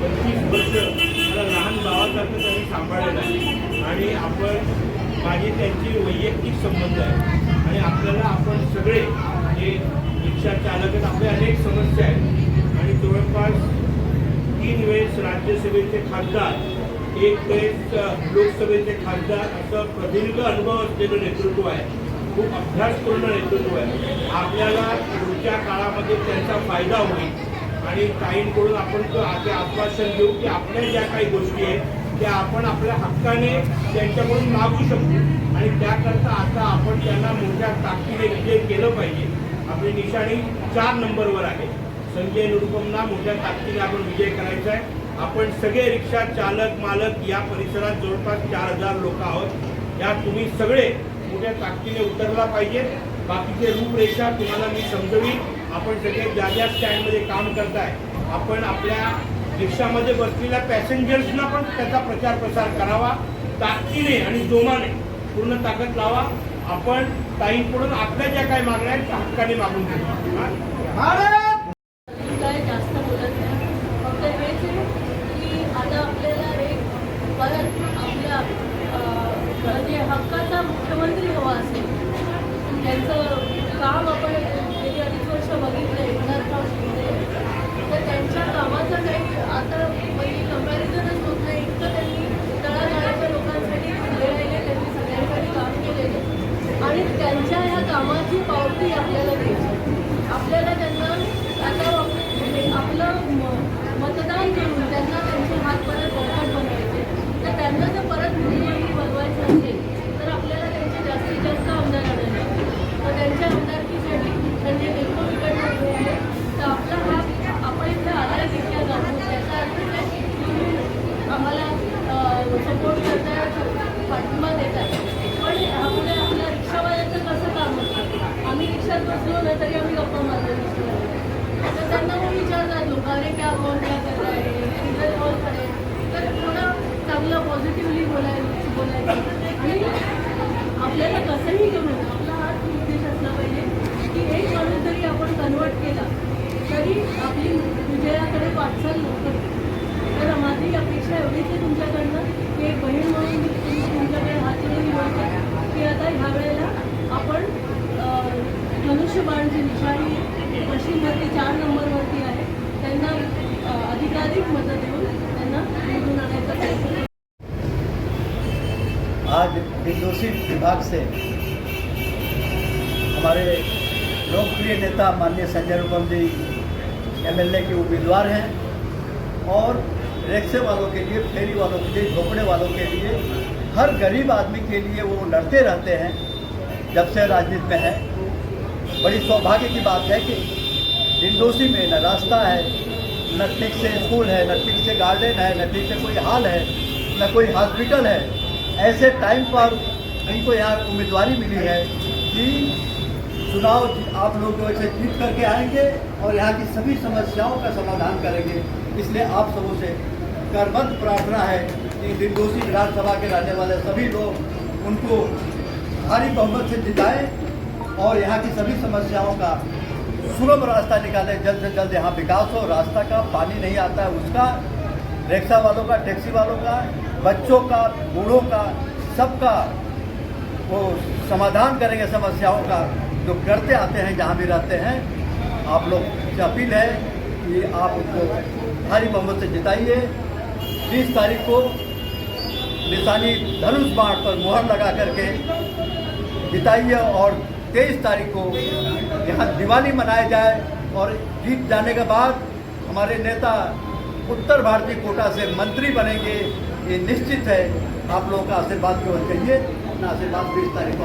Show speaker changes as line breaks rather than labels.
पंचवीस वर्ष मला लहान भावासारखं त्यांनी सांभाळलेलं आहे आणि आपण माझी त्यांची वैयक्तिक संबंध आहे आणि आपल्याला आपण सगळे जे रिक्षा चालक आहेत आपल्या अनेक समस्या आहेत आणि जवळपास तीन वेळेस राज्यसभेचे खासदार एक वेळेस लोकसभेचे खासदार असं प्रदीर्घ अनुभव असलेलं नेतृत्व आहे खूप अभ्यासपूर्ण नेतृत्व आहे आपल्याला पुढच्या काळामध्ये त्यांचा फायदा होईल. आणि काहींकडून आपण तो ते आश्वासन देऊ की आपल्या ज्या काही गोष्टी आहेत त्या आपण आपल्या हक्काने त्यांच्याकडून मागू शकतो आणि त्याकरता आता आपण त्यांना मोठ्या ताकदीने विजय केलं पाहिजे. आपली निशाणी चार नंबरवर आहे. संजय निरुपमना मोठ्या ताकदीने आपण विजय करायचा आहे. आपण सगळे रिक्षा चालक मालक या परिसरात जवळपास चार हजार लोक आहोत. या तुम्ही सगळे मोठ्या ताकदीने उतरला पाहिजे. बाकीचे रूपरेषा तुम्हाला मी समजवी आपण सगळे ज्या ज्या स्टँडमध्ये काम करताय आपण आपल्या रिक्षामध्ये बसलेल्या पॅसेंजर्सना पण त्याचा प्रचार प्रसार करावा. ताकदीने आणि जोमाने पूर्ण ताकद लावा. आपण ताईंकडून आपल्या ज्या काही मागण्या आहेत त्या हक्काने मागून घेऊ?
काय जास्त बोलत नाही. फक्त हेच आहे की आता आपल्याला एक परत आपल्या अं, म्हणजे हक्काचा मुख्यमंत्री हवा असेल. त्यांचं काम आपण Welcome. तरी आपली विजयाकडे वाटचाल निशाणी पश्चिमवरती चार नंबरवरती आहे. त्यांना अधिकाधिक मदत देऊन त्यांना निवडून आणायचा प्रयत्न
आज विदोषी विभाग से हमारे लोकप्रिय नेता माननीय संजय रूपम जी एमएलए के उम्मीदवार हैं और रिक्शे वालों के लिए, फेरी वालों के लिए, झोपड़े वालों के लिए, हर गरीब आदमी के लिए वो लड़ते रहते हैं जब से राजनीति में है। बड़ी सौभाग्य की बात है कि डिंडोसी में न रास्ता है, न ठीक से स्कूल है, न ठीक से गार्डन है, न ठीक से कोई हाल है, न कोई हॉस्पिटल है। ऐसे टाइम पर इनको यहाँ उम्मीदवारी मिली है कि चुनाव आप लोग ऐसे जीत करके आएँगे और यहाँ की सभी समस्याओं का समाधान करेंगे। इसलिए आप सबों से करबद्ध प्रार्थना है कि दिलदोषी विधानसभा के रहने वाले सभी लोग उनको भारी बहुमत से जिताएँ। और यहाँ की सभी समस्याओं का सुलभ रास्ता निकाले, जल्द से जल्द यहाँ विकास हो। रास्ता का पानी नहीं आता है उसका। रिक्शा वालों का, टैक्सी वालों का, बच्चों का, बूढ़ों का, सबका वो समाधान करेंगे समस्याओं का जो करते आते हैं, जहाँ भी रहते हैं। आप लोग से अपील है कि आप उनको भारी बहुमत से जिताइए। बीस तारीख को निशानी धनुष बाण पर मुहर लगा करके जिताइए और तेईस तारीख को यहाँ दिवाली मनाया जाए और जीत जाने के बाद हमारे नेता उत्तर भारतीय कोटा से मंत्री बनेंगे, ये निश्चित है। आप लोगों का आशीर्वाद केवल कहिए अपना आशीर्वाद बीस तारीख को